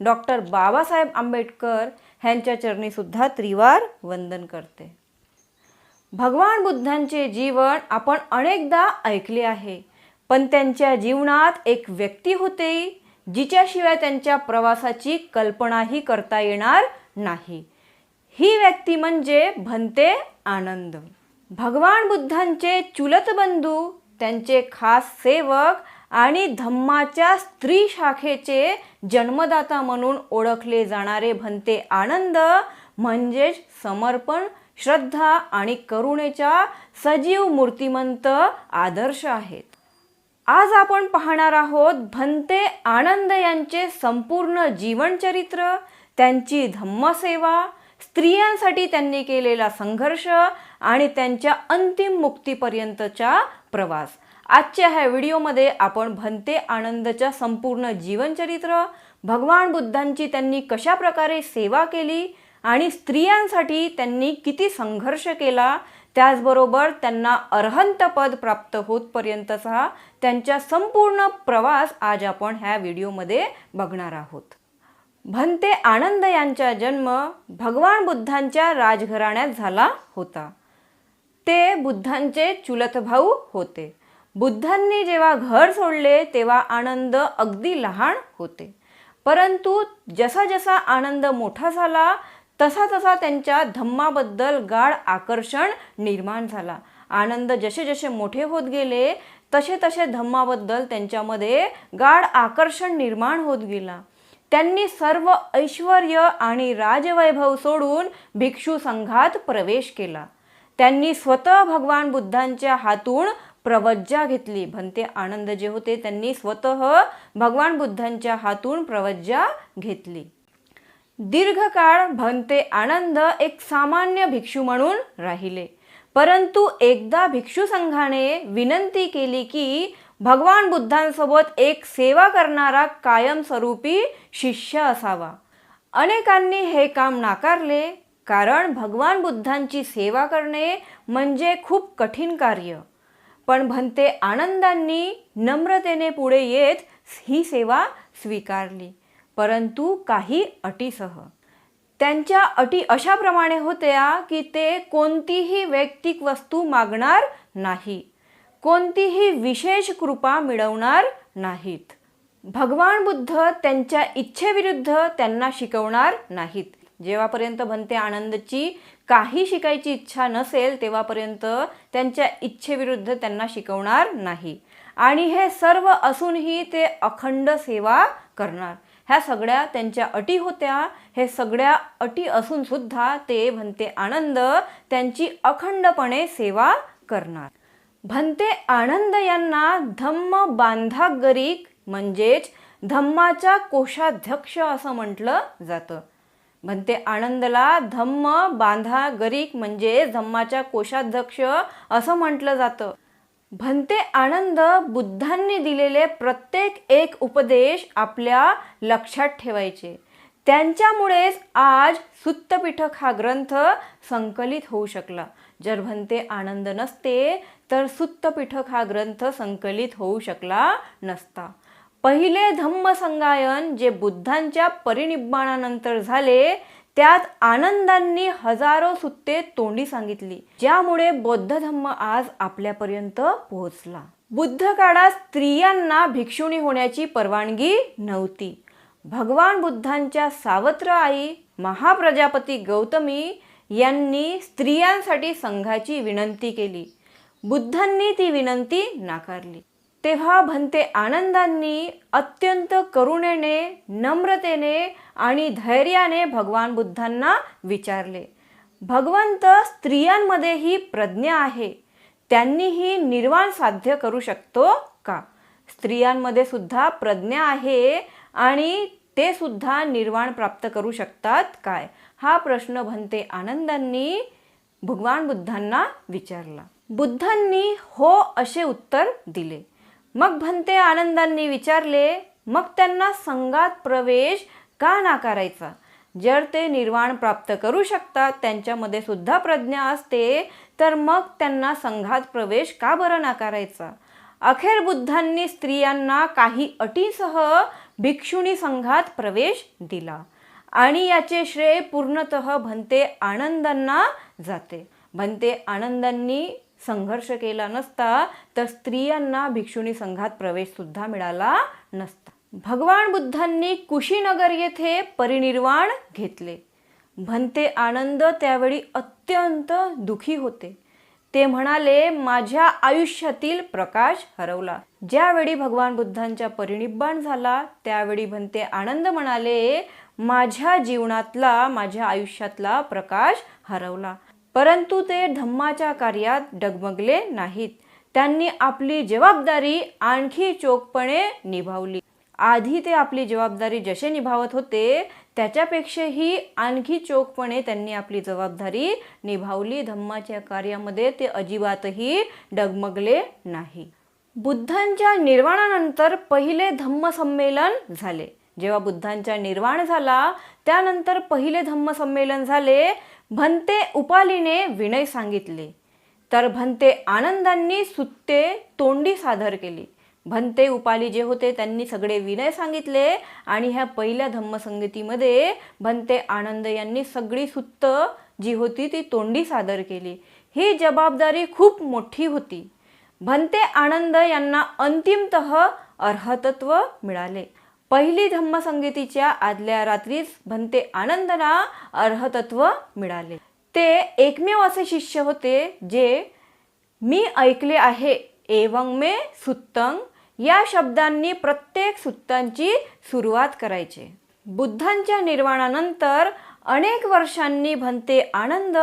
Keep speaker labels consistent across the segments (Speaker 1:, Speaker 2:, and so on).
Speaker 1: Doctor Babasaheb Ambedkar ह्यांच्या चरणीसुद्धा त्रिवार वंदन करते. भगवान बुद्धांचे जीवन आपण अनेकदा ऐकले आहे पण त्यांच्या जीवनात एक व्यक्ती होते जिच्याशिवाय त्यांच्या प्रवासाची कल्पनाही करता येणार नाही. ही व्यक्ती म्हणजे भंते आनंद. भगवान बुद्धांचे चुलत बंधू त्यांचे खास सेवक आणि धम्माच्या स्त्री शाखेचे जन्मदाता म्हणून ओळखले जाणारे भंते आनंद म्हणजेच समर्पण श्रद्धा आणि करुणेच्या सजीव मूर्तिमंत आदर्श आहेत. आज आपण पाहणार आहोत भंते आनंद यांचे संपूर्ण जीवनचरित्र त्यांची धम्मसेवा स्त्रियांसाठी त्यांनी केलेला संघर्ष आणि त्यांच्या अंतिम मुक्तीपर्यंतचा प्रवास. आजच्या ह्या व्हिडिओमध्ये आपण भंते आनंदच्या संपूर्ण जीवनचरित्र भगवान बुद्धांची त्यांनी कशा प्रकारे सेवा केली आणि स्त्रियांसाठी त्यांनी किती संघर्ष केला त्याचबरोबर त्यांना अर्हंत पद प्राप्त होतपर्यंतचा त्यांच्या संपूर्ण प्रवास आज आपण ह्या व्हिडिओमध्ये बघणार आहोत. भंते आनंद यांचा जन्म भगवान बुद्धांच्या राजघराण्यात झाला होता. ते बुद्धांचे चुलत भाऊ होते. बुद्धांनी जेव्हा घर सोडले तेव्हा आनंद अगदी लहान होते. परंतु जसा जसा आनंद मोठा झाला तसा तसा त्यांच्या धम्माबद्दल गाढ आकर्षण निर्माण झाला. आनंद जसे जसे मोठे होत गेले तसे तसे धम्माबद्दल त्यांच्यामध्ये गाढ आकर्षण निर्माण होत गेला. त्यांनी सर्व ऐश्वर आणि राजवैभव सोडून भिक्षू संघात प्रवेश केला. त्यांनी स्वतः भगवान बुद्धांच्या हातून प्रवज्जा घेतली. भंते आनंद जे होते त्यांनी स्वतः भगवान बुद्धांच्या हातून प्रवज्जा घेतली. दीर्घकाळ भंते आनंद एक सामान्य भिक्षू म्हणून राहिले. परंतु एकदा भिक्षू संघाने विनंती केली की भगवान बुद्धांसोबत एक सेवा करणारा कायमस्वरूपी शिष्य असावा. अनेकांनी हे काम नाकारले कारण भगवान बुद्धांची सेवा करणे म्हणजे खूप कठीण कार्य. पण भंते आनंदांनी नम्रतेने पुढे येत ही सेवा स्वीकारली. परंतु काही अटीसह. त्यांच्या अटी अशाप्रमाणे होत्या की ते कोणतीही वैयक्तिक वस्तू मागणार नाही. कोणतीही विशेष कृपा मिळवणार नाहीत. भगवान बुद्ध त्यांच्या इच्छेविरुद्ध त्यांना शिकवणार नाहीत. जेव्हापर्यंत भंते आनंदची काही शिकायची इच्छा नसेल तेव्हापर्यंत त्यांच्या इच्छेविरुद्ध त्यांना शिकवणार नाही. आणि हे सर्व असूनही ते अखंड सेवा करणार. ह्या सगळ्या त्यांच्या अटी होत्या. हे सगळ्या अटी असून सुद्धा ते भंते आनंद त्यांची अखंडपणे सेवा करणार. भंते आनंद यांना धम्म बांधागरिक म्हणजेच धम्माच्या कोषाध्यक्ष असं म्हटलं जातं. म्हणते आनंदला धम्म बांधा गरीक म्हणजे धम्माच्या कोषाध्यक्ष असं म्हटलं जातं. भंते आनंद बुद्धांनी दिलेले प्रत्येक एक उपदेश आपल्या लक्षात ठेवायचे. त्यांच्यामुळेच आज सुत्तपीठक हा ग्रंथ संकलित होऊ शकला. जर भंते आनंद नसते तर सुत्तपीठक हा ग्रंथ संकलित होऊ शकला नसता. पहिले धम्मसंगायन जे बुद्धांच्या परिनिब्बाणानंतर झाले त्यात आनंदांनी हजारो सुत्ते तोंडी सांगितली ज्यामुळे बौद्ध धम्म आज आपल्यापर्यंत पोहोचला. बुद्ध काळात स्त्रियांना भिक्षुणी होण्याची परवानगी नव्हती. भगवान बुद्धांच्या सावत्र आई महाप्रजापती गौतमी यांनी स्त्रियांसाठी संघाची विनंती केली. बुद्धांनी ती विनंती नाकारली. तेव्हा भंते आनंदांनी अत्यंत करुणेने नम्रतेने आणि धैर्याने भगवान बुद्धांना विचारले. भगवंत स्त्रियांमध्येही प्रज्ञा आहे. त्यांनीही निर्वाण साध्य करू शकतो का? स्त्रियांमध्ये सुद्धा प्रज्ञा आहे आणि ते सुद्धा निर्वाण प्राप्त करू शकतात काय? हा प्रश्न भंते आनंदांनी भगवान बुद्धांना विचारला. बुद्धांनी हो असे उत्तर दिले. मग भंते आनंदांनी विचारले मग त्यांना संघात प्रवेश का नाकारायचा? जर ते निर्वाण प्राप्त करू शकतात त्यांच्यामध्ये सुद्धा प्रज्ञा असते तर मग त्यांना संघात प्रवेश का बरं नाकारायचा? अखेर बुद्धांनी स्त्रियांना काही अटीसह भिक्षुणी संघात प्रवेश दिला. आणि याचे श्रेय पूर्णतः भंते आनंदांना जाते. भंते आनंदांनी संघर्ष केला नसता तर स्त्रियांना भिक्षुणी संघात प्रवेश सुद्धा मिळाला नसता. भगवान बुद्धांनी कुशीनगर येथे परिनिर्वाण घेतले. भंते आनंद त्यावेळी अत्यंत दुखी होते. ते म्हणाले माझ्या आयुष्यातील प्रकाश हरवला. ज्यावेळी भगवान बुद्धांच्या परिनिब्बाण झाला त्यावेळी भंते आनंद म्हणाले माझ्या जीवनातला माझ्या आयुष्यातला प्रकाश हरवला. परंतु ते धम्माच्या कार्यात डगमगले नाहीत. त्यांनी आपली जबाबदारी आणखी चोखपणे निभावली. आधी ते आपली जबाबदारी जसे निभावत होते त्याच्यापेक्षाही आणखी चोखपणे त्यांनी आपली जबाबदारी निभावली. धम्माच्या कार्यामध्ये ते अजिबातही डगमगले नाही. बुद्धांच्या निर्वाणानंतर पहिले धम्म संमेलन झाले. जेव्हा बुद्धांचा निर्वाण झाला त्यानंतर पहिले धम्म संमेलन झाले भंते उपालीने विनय सांगितले. तर भंते आनंदांनी सुत्ते तोंडी सादर केली. भंते उपाली जे होते त्यांनी सगळे विनय सांगितले आणि ह्या पहिल्या धम्मसंगतीमध्ये भंते आनंद यांनी सगळी सुत्त जी होती ती तोंडी सादर केली. ही जबाबदारी खूप मोठी होती. भंते आनंद यांना अंतिमतः अर्हतत्व मिळाले. पहिली धम्मसंगीतीच्या आदल्या रात्रीच भंते आनंदना अर्हतत्व मिळाले. ते एकमेव असे शिष्य होते जे मी ऐकले आहे एवंग मे सुत्तंग या शब्दांनी प्रत्येक सुत्तांची सुरुवात करायचे. बुद्धांच्या निर्वाणानंतर अनेक वर्षांनी भंते आनंद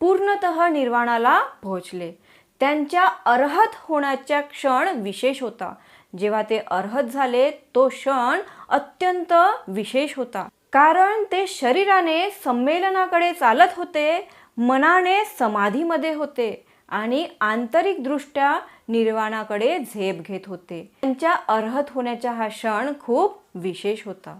Speaker 1: पूर्णतः निर्वाणाला पोहोचले. त्यांच्या अर्हत होण्याचा क्षण विशेष होता. जेव्हा ते अर्हत झाले तो क्षण अत्यंत विशेष होता. कारण ते शरीराने संमेलनाकडे चालत होते मनाने समाधीमध्ये होते आणि आंतरिकदृष्ट्या निर्वाणाकडे झेप घेत होते. त्यांच्या अर्हत होण्याचा हा क्षण खूप विशेष होता.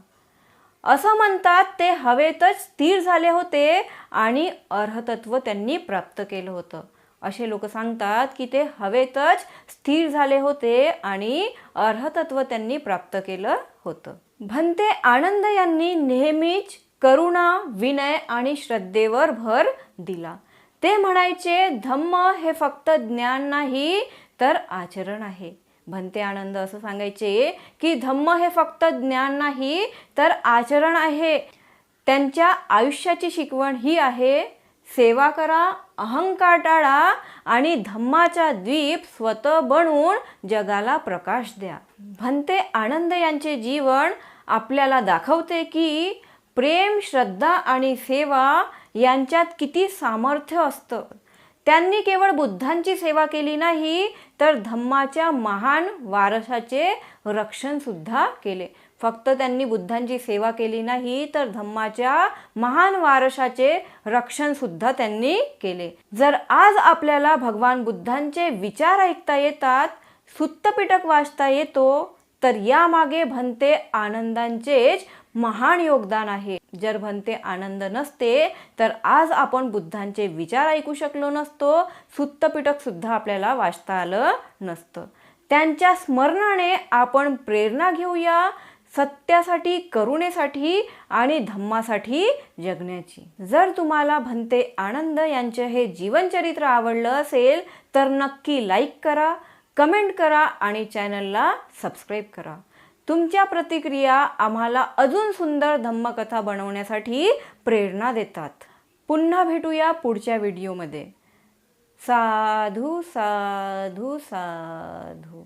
Speaker 1: असं म्हणतात ते हवेतच स्थिर झाले होते आणि अर्हतत्व त्यांनी प्राप्त केलं होतं. असे लोक सांगतात की ते हवेतच स्थिर झाले होते आणि अर्हतत्व त्यांनी प्राप्त केलं होतं. भंते आनंद यांनी नेहमीच करुणा विनय आणि श्रद्धेवर भर दिला. ते म्हणायचे धम्म हे फक्त ज्ञान नाही तर आचरण आहे. भंते आनंद असं सांगायचे की धम्म हे फक्त ज्ञान नाही तर आचरण आहे. त्यांच्या आयुष्याची शिकवण ही आहे. सेवा करा अहंकार टाळा आणि धम्माचा द्वीप स्वतः बनवून जगाला प्रकाश द्या. भंते आनंद यांचे जीवन आपल्याला दाखवते की प्रेम श्रद्धा आणि सेवा यांच्यात किती सामर्थ्य असतं. त्यांनी केवळ बुद्धांची सेवा केली नाही तर धम्माच्या महान वारसाचे रक्षण सुद्धा केले. फक्त त्यांनी बुद्धांची सेवा केली नाही तर धम्माच्या महान वारशाचे रक्षण सुद्धा त्यांनी केले. जर आज आपल्याला भगवान बुद्धांचे विचार ऐकता येतात सुत्तपिटक वाचता येतो तर यामागे भंते आनंदांचेच महान योगदान आहे. जर भंते आनंद नसते तर आज आपण बुद्धांचे विचार ऐकू शकलो नसतो सुत्तपिटक सुद्धा आपल्याला वाचता आलं नसतं. त्यांच्या स्मरणाने आपण प्रेरणा घेऊया सत्यासाठी करुणेसाठी आणि धम्मासाठी जगण्याची. जर तुम्हाला भंते आनंद यांचे हे जीवनचरित्र आवडलं असेल तर नक्की लाईक करा कमेंट करा आणि चॅनलला सबस्क्राईब करा. तुमच्या प्रतिक्रिया आम्हाला अजून सुंदर धम्मकथा बनवण्यासाठी प्रेरणा देतात. पुन्हा भेटूया पुढच्या व्हिडिओमध्ये साधू साधू साधू.